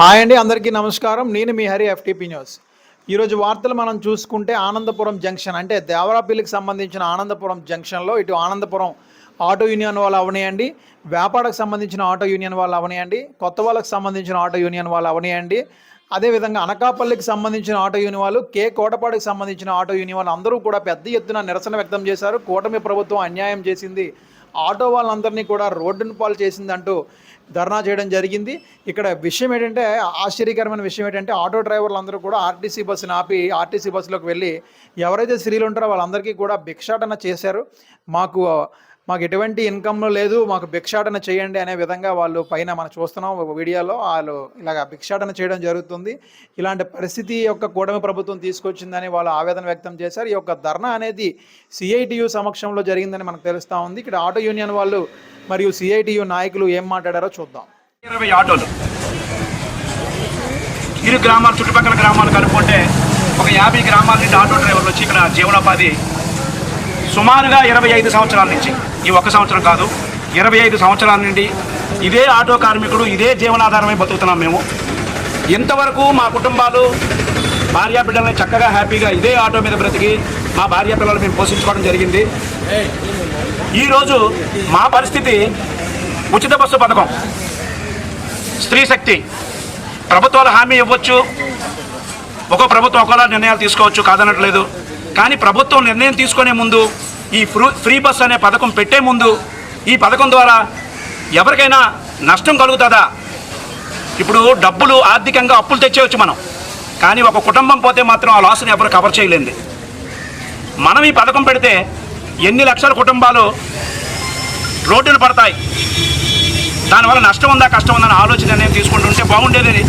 Hi అండి అందరికీ నమస్కారం. నేను మీ హరి ఎఫ్టీపీ న్యూస్ ఈరోజు వార్తలు మనం చూసుకుంటే ఆనందపురం జంక్షన్. అంటే దేవరాపల్లికి సంబంధించిన ఆనందపురం జంక్షన్లో ఇటు ఆనందపురం ఆటో యూనియన్ వాళ్ళు అవనియండి. వ్యాపారకు సంబంధించిన ఆటో యూనియన్ వాళ్ళు అవనియండి. కొత్త వాళ్ళకి సంబంధించిన ఆటో యూనియన్ వాళ్ళు అవనియండి. అదేవిధంగా అనకాపల్లికి సంబంధించిన ఆటో యూనియన్ వాళ్ళు కే కోటపాడికి సంబంధించిన ఆటో యూనియన్ వాళ్ళు అందరూ కూడా పెద్ద ఎత్తున నిరసన వ్యక్తం చేశారు. కూటమి ప్రభుత్వం అన్యాయం చేసింది. ఆటో వాళ్ళందరినీ కూడా రోడ్డును పాలు చేసిందంటూ ధర్నా చేయడం జరిగింది. ఇక్కడ విషయం ఏంటంటే ఆశ్చర్యకరమైన విషయం ఏంటంటే ఆటో డ్రైవర్లు అందరూ కూడా ఆర్టీసీ బస్సుని ఆపి ఆర్టీసీ బస్సులోకి వెళ్ళి ఎవరైతే స్త్రీలు ఉంటారో వాళ్ళందరికీ కూడా భిక్షాటన చేశారు. మాకు మాకు ఎటువంటి ఇన్కమ్ లేదు మాకు భిక్షాటన చేయండి అనే విధంగా వాళ్ళు పైన మనం చూస్తున్నాం వీడియోలో. వాళ్ళు ఇలాగ భిక్షాటన చేయడం జరుగుతుంది. ఇలాంటి పరిస్థితి యొక్క కూటమి ప్రభుత్వం తీసుకొచ్చిందని వాళ్ళు ఆవేదన వ్యక్తం చేశారు. ఈ యొక్క ధర్నా అనేది సిఐటియు సమక్షంలో జరిగిందని మనకు తెలుస్తూ ఉంది. ఇక్కడ ఆటో యూనియన్ వాళ్ళు మరియు సిఐటియు నాయకులు ఏం మాట్లాడారో చూద్దాం. ఇరవై ఆటోలు. ఇరు గ్రామాలు చుట్టుపక్కల గ్రామాలు కనుక్కుంటే ఒక యాభై గ్రామాల నుండి ఆటో డ్రైవర్లు వచ్చి ఇక్కడ జీవనోపాధి సుమారుగా ఇరవై ఐదు సంవత్సరాల నుంచి. ఈ ఒక సంవత్సరం కాదు ఇరవై ఐదు సంవత్సరాల నుండి ఇదే ఆటో కార్మికుడు ఇదే జీవనాధారమై బతుకుతున్నాం మేము. ఇంతవరకు మా కుటుంబాలు భార్యా బిడ్డలని చక్కగా హ్యాపీగా ఇదే ఆటో మీద బ్రతికి మా భార్యా పిల్లలు మేము పోషించుకోవడం జరిగింది. ఈరోజు మా పరిస్థితి ఉచిత బస్సు పథకం. స్త్రీ శక్తి. ప్రభుత్వాలు హామీ ఇవ్వచ్చు. ఒక ప్రభుత్వం ఒకలా నిర్ణయాలు తీసుకోవచ్చు కాదనట్లేదు. కానీ ప్రభుత్వం నిర్ణయం తీసుకునే ముందు ఈ ఫ్రీ బస్ అనే పథకం పెట్టే ముందు ఈ పథకం ద్వారా ఎవరికైనా నష్టం కలుగుతుందా? ఇప్పుడు డబ్బులు ఆర్థికంగా అప్పులు తెచ్చేయచ్చు మనం. కానీ ఒక కుటుంబం పోతే మాత్రం ఆ లాస్ని ఎవరు కవర్ చేయలేంది మనం ఈ పథకం పెడితే ఎన్ని లక్షల కుటుంబాలు రోడ్డులు పడతాయి. దానివల్ల నష్టం ఉందా కష్టం ఉందని ఆలోచన నేను తీసుకుంటుంటే బాగుండేదని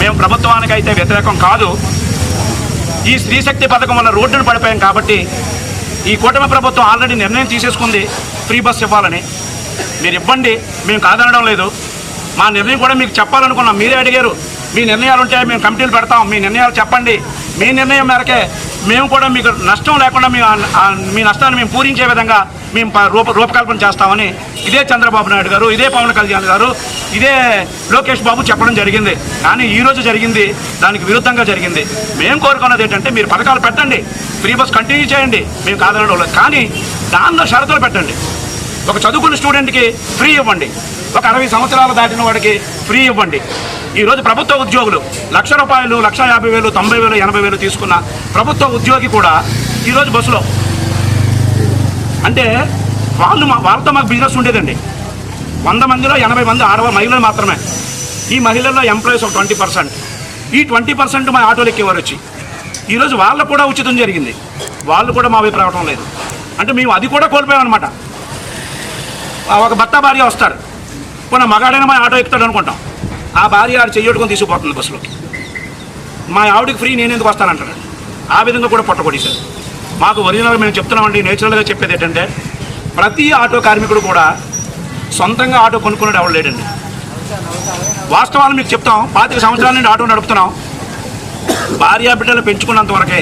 మేము ప్రభుత్వానికి అయితే వ్యతిరేకం కాదు. ఈ స్త్రీశక్తి పథకం వల్ల రోడ్డును పడిపోయాం కాబట్టి ఈ కూటమి ప్రభుత్వం ఆల్రెడీ నిర్ణయం తీసేసుకుంది. ఫ్రీ బస్ ఇవ్వాలని. మీరు ఇవ్వండి మేము కాదనడం లేదు. మా నిర్ణయం కూడా మీకు చెప్పాలనుకున్నాం. మీరే అడిగారు మీ నిర్ణయాలు ఉంటే మేము కమిటీలు పెడతాం. మీ నిర్ణయాలు చెప్పండి. మీ నిర్ణయం మేరకే మేము కూడా మీకు నష్టం లేకుండా మీ మీ నష్టాన్ని మేము పూరించే విధంగా మేము రూప రూపకల్పన చేస్తామని ఇదే చంద్రబాబు నాయుడు గారు ఇదే పవన్ కళ్యాణ్ గారు ఇదే లోకేష్ బాబు చెప్పడం జరిగింది. కానీ ఈరోజు జరిగింది దానికి విరుద్ధంగా జరిగింది. మేము కోరుకున్నది ఏంటంటే మీరు పథకాలు పెట్టండి ఫ్రీ బస్ కంటిన్యూ చేయండి మేము కాదనడం కానీ దానిలో షరతులు పెట్టండి. ఒక చదువుకున్న స్టూడెంట్కి ఫ్రీ ఇవ్వండి. ఒక అరవై సంవత్సరాలు దాటిన వాడికి ఫ్రీ ఇవ్వండి. ఈరోజు ప్రభుత్వ ఉద్యోగులు లక్ష రూపాయలు లక్ష యాభై వేలు తొంభై వేలు ఎనభై వేలు తీసుకున్న ప్రభుత్వ ఉద్యోగి కూడా ఈరోజు బస్సులో అంటే వాళ్ళు మా వాళ్ళతో మాకు బిజినెస్ ఉండేదండి. వంద మందిలో ఎనభై మంది ఆడవ మహిళలు మాత్రమే. ఈ మహిళల్లో ఎంప్లాయీస్ ఒక ట్వంటీ పర్సెంట్ ఈ ట్వంటీ పర్సెంట్ మా ఆటోలు ఎక్కేవారు వచ్చి. ఈరోజు వాళ్ళకు కూడా ఉచితం జరిగింది. వాళ్ళు కూడా మా వైపు రావడం లేదు. అంటే మేము అది కూడా కోల్పోయామన్నమాట. ఒక భర్త భార్య వస్తారు. కొన్న మగాడైనా మా ఆటో ఎక్కుతాడు అనుకుంటాం. ఆ భార్య ఆడు చెయ్యొట్టుకొని తీసుకుపోతుంది బస్సులోకి. మా ఆవిడకి ఫ్రీ నేను ఎందుకు వస్తానంటాడు. ఆ విధంగా కూడా పొట్టకొడేశారు మాకు ఒరిజినల్ మేము చెప్తున్నామండి నేచురల్గా చెప్పేది ఏంటంటే ప్రతి ఆటో కార్మికుడు కూడా సొంతంగా ఆటో కొనుక్కునే ఎవరు లేడండి. వాస్తవాలు మీకు చెప్తాం. పాతిక సంవత్సరాల నుండి ఆటో నడుపుతున్నాం. భార్యా బిడ్డలు పెంచుకున్నంత వరకే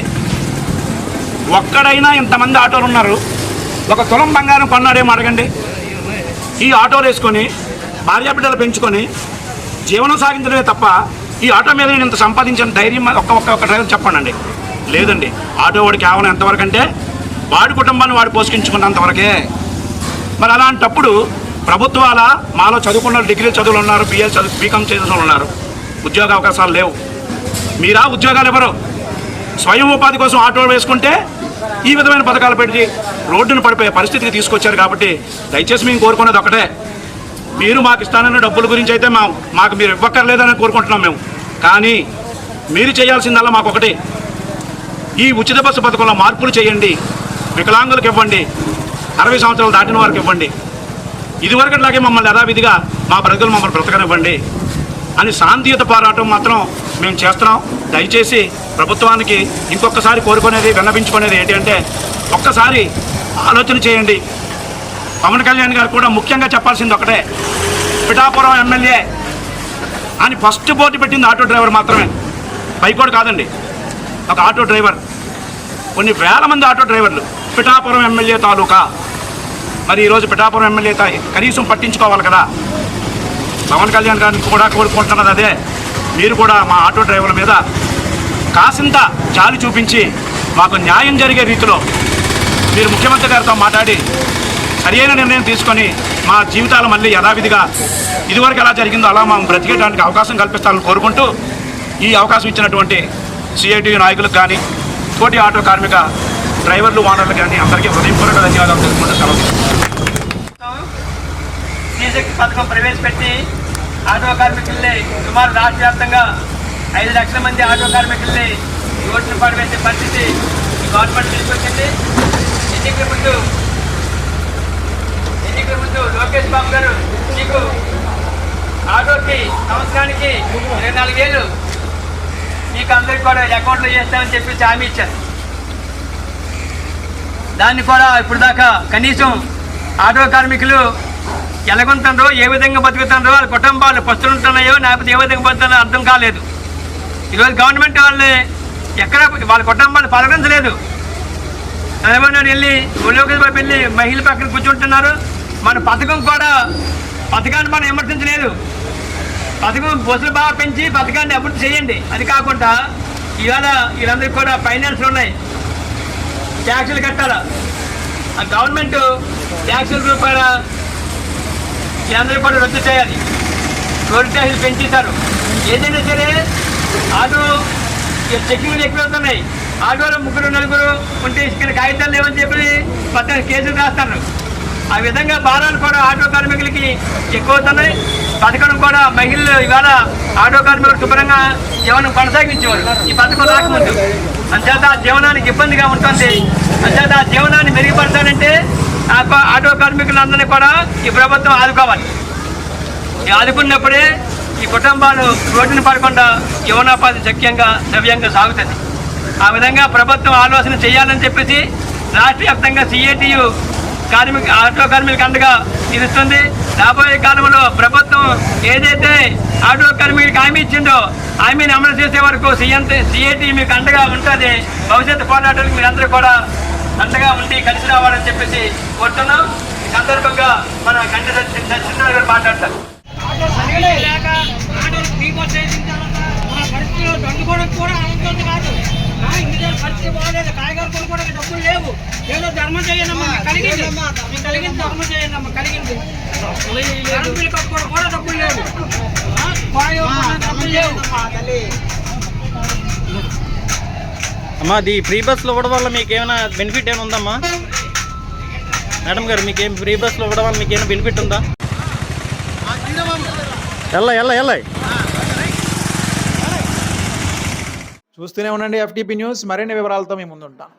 ఒక్కడైనా ఇంతమంది ఆటోలు ఉన్నారు. ఒక తులం బంగారం కొన్నాడేమో అడగండి. ఈ ఆటోలు వేసుకొని భార్యా బిడ్డలు పెంచుకొని జీవనం సాగించడమే తప్ప ఈ ఆటో మీద నేను ఇంత సంపాదించిన ధైర్యం ఒక్క ఒక్క ఒక్క డ్రైవర్ చెప్పండి లేదండి. ఆటో వాడు కేవలం ఎంతవరకు అంటే వాడి కుటుంబాన్ని వాడు పోషించుకున్నంతవరకే మరి అలాంటప్పుడు ప్రభుత్వాల మాలో చదువుకున్న డిగ్రీ చదువులు ఉన్నారు బిఎల్ చదువు బీకామ్ చేసిన వాళ్ళు ఉన్నారు. ఉద్యోగ అవకాశాలు లేవు. మీరా ఉద్యోగాలు ఎవరు స్వయం ఉపాధి కోసం ఆటో వేసుకుంటే ఈ విధమైన పథకాలు పెట్టి రోడ్డును పడిపోయే పరిస్థితికి తీసుకొచ్చారు కాబట్టి దయచేసి మేము కోరుకున్నది ఒకటే. మీరు మాకు ఇస్తానన్న డబ్బుల గురించి అయితే మా మాకు మీరు ఇవ్వక్కర్లేదని కోరుకుంటున్నాం మేము. కానీ మీరు చేయాల్సిందల్లా మాకు ఒకటి. ఈ ఉచిత బస్సు పథకంలో మార్పులు చేయండి. వికలాంగులకు ఇవ్వండి. అరవై సంవత్సరాలు దాటిన వారికి ఇవ్వండి. ఇదివరకట్లాగే మమ్మల్ని యథావిధిగా మా ప్రజలు మమ్మల్ని బ్రతకనివ్వండి అని శాంతియుత పోరాటం మాత్రం మేము చేస్తున్నాం. దయచేసి ప్రభుత్వానికి ఇంకొకసారి కోరుకునేది విన్నపించుకునేది ఏంటి అంటే ఒక్కసారి ఆలోచన చేయండి. పవన్ కళ్యాణ్ గారు కూడా ముఖ్యంగా చెప్పాల్సింది ఒకటే. పిఠాపురం ఎమ్మెల్యే అని ఫస్ట్ పోటీ పెట్టింది ఆటో డ్రైవర్ మాత్రమే. పైకోడు కాదండి. ఒక ఆటో డ్రైవర్. కొన్ని వేల మంది ఆటో డ్రైవర్లు. పిఠాపురం ఎమ్మెల్యే తాలూకా. మరి ఈరోజు పిఠాపురం ఎమ్మెల్యే కనీసం పట్టించుకోవాలి కదా. పవన్ కళ్యాణ్ గారిని కూడా కోరుకుంటున్నది అదే. మీరు కూడా మా ఆటో డ్రైవర్ల మీద కాసింత చాలు చూపించి మాకు న్యాయం జరిగే రీతిలో మీరు ముఖ్యమంత్రి గారితో మాట్లాడి సరియైన నిర్ణయం తీసుకొని మా జీవితాలు మళ్ళీ యథావిధిగా ఇదివరకు ఎలా జరిగిందో అలా మనం బ్రతికేయడానికి అవకాశం కల్పిస్తారని కోరుకుంటూ ఈ అవకాశం ఇచ్చినటువంటి సిఐటి నాయకులకు కానీ తోటి ఆటో కార్మిక డ్రైవర్లు ఓనర్లు కానీ అందరికీ హృదయపూర్వక ధన్యవాదాలు తెలుపుకుంటూ సెలవు. పథకం ప్రవేశపెట్టి ఆటో కార్మికుల్ని సుమారు రాష్ట్ర వ్యాప్తంగా ఐదు లక్షల మంది ఆటో కార్మికుల్ని రోడ్డు పడవేసే పరిస్థితి గవర్నమెంట్ తీసుకొచ్చింది. ఎన్నికల ముందు ఎన్నికల ముందు లోకేష్ బాబు గారు మీకు ఆటోకి సంవత్సరానికి ఇరవై నాలుగేళ్ళు మీకు అందరికి కూడా అకౌంట్లో చేస్తామని చెప్పి హామీ ఇచ్చారు. దాన్ని కూడా ఇప్పుడు దాకా కనీసం ఆటో కార్మికులు ఎలాగుంటుందో ఏ విధంగా బతుకుతుందో వాళ్ళ కుటుంబాలు పస్తులుంటున్నాయో లేకపోతే ఏ విధంగా బతుకుతున్నాయో అర్థం కాలేదు. ఈరోజు గవర్నమెంట్ వాళ్ళని ఎక్కడ వాళ్ళ కుటుంబాలు పలకరించలేదు. చంద్రబాబు వెళ్ళి లోకేష్ వెళ్ళి మహిళ పక్కన కూర్చుంటున్నారు. మన పథకం కూడా పథకాన్ని మనం విమర్శించలేదు. పథకం బస్సులు బాగా పెంచి పథకాన్ని అభివృద్ధి చేయండి. అది కాకుండా ఇవాళ వీళ్ళందరికీ కూడా ఫైనాన్స్లు ఉన్నాయి. ట్యాక్సులు కట్టాలా? ఆ గవర్నమెంట్ ట్యాక్సుల రూపాయల వీళ్ళందరూ కూడా రద్దు చేయాలి. రోడ్డు ట్యాక్సులు పెంచేశారు. ఏదైనా సరే ఆటో చెక్కింగ్లు ఎక్కువ అవుతున్నాయి ఆటోలో ముగ్గురు నలుగురు ఉంటే ఇక్కడ కాగితాలు లేవని చెప్పి పద్దెన కేసులు రాస్తారు. ఆ విధంగా భారాలు కూడా ఆటో కార్మికులకి ఎక్కువ అవుతున్నాయి పథకం కూడా మహిళలు ఇవాళ ఆటో కార్మికులు శుభ్రంగా జీవనం కొనసాగించేవారు. ఈ పథకం రాకముందు. అంచేత జీవనానికి ఇబ్బందిగా ఉంటుంది. అంచేత జీవనాన్ని మెరుగుపరచాలంటే ఆటో కార్మికులందరినీ కూడా ఈ ప్రభుత్వం ఆదుకోవాలి. ఈ ఆదుకున్నప్పుడే ఈ కుటుంబాలు రోడ్డున పడకుండా జీవనోపాధి సఖ్యంగా ద్రవ్యంగా సాగుతుంది. ఆ విధంగా ప్రభుత్వం ఆలోచన చేయాలని చెప్పేసి రాష్ట్ర వ్యాప్తంగా సిఐటియు కార్మిక ఆటో కార్మికులకు అండగా నిలుస్తుంది. రాబోయే కాలంలో ప్రభుత్వం ఏదైతే ఆటో కార్మికులకు హామీ ఇచ్చిందో హామీని అమలు చేసే వరకు సీఎం సిఐటి మీకు అండగా ఉంటుంది. భవిష్యత్తు పోరాటానికి మీరందరూ కూడా అండగా ఉండి కలిసి రావాలని చెప్పేసి కోరుతున్నాం. ఈ సందర్భంగా మన గంట సత్యనారాయణ గారు మాట్లాడతారు. పరిస్థితిలో కూడా కాదు. పరిస్థితి బాగలేదు. కాయగూర ఏదో ధర్మం చేయండమ్మా కలిగింది. మీకు కలిగింది ధర్మం చేయండమ్మా కలిగింది. కరెంట్ బిల్ కట్టుకోవడం కూడా డబ్బులు లేవు. డబ్బులు లేవు. అమ్మా అది ఫ్రీ బస్సులో ఇవ్వడం వల్ల మీకు ఏమైనా బెనిఫిట్ ఏమైనా ఉందమ్మా? మేడం గారు మీకు ఏం ఫ్రీ బస్సులో ఇవ్వడం వల్ల మీకు ఏమైనా బెనిఫిట్ ఉందా? ఎల్ల ఎల్ల ఎల్ల చూస్తూనే ఉండండి ఎఫ్టీపీ న్యూస్. మరిన్ని వివరాలతో మీ ముందుంటాం.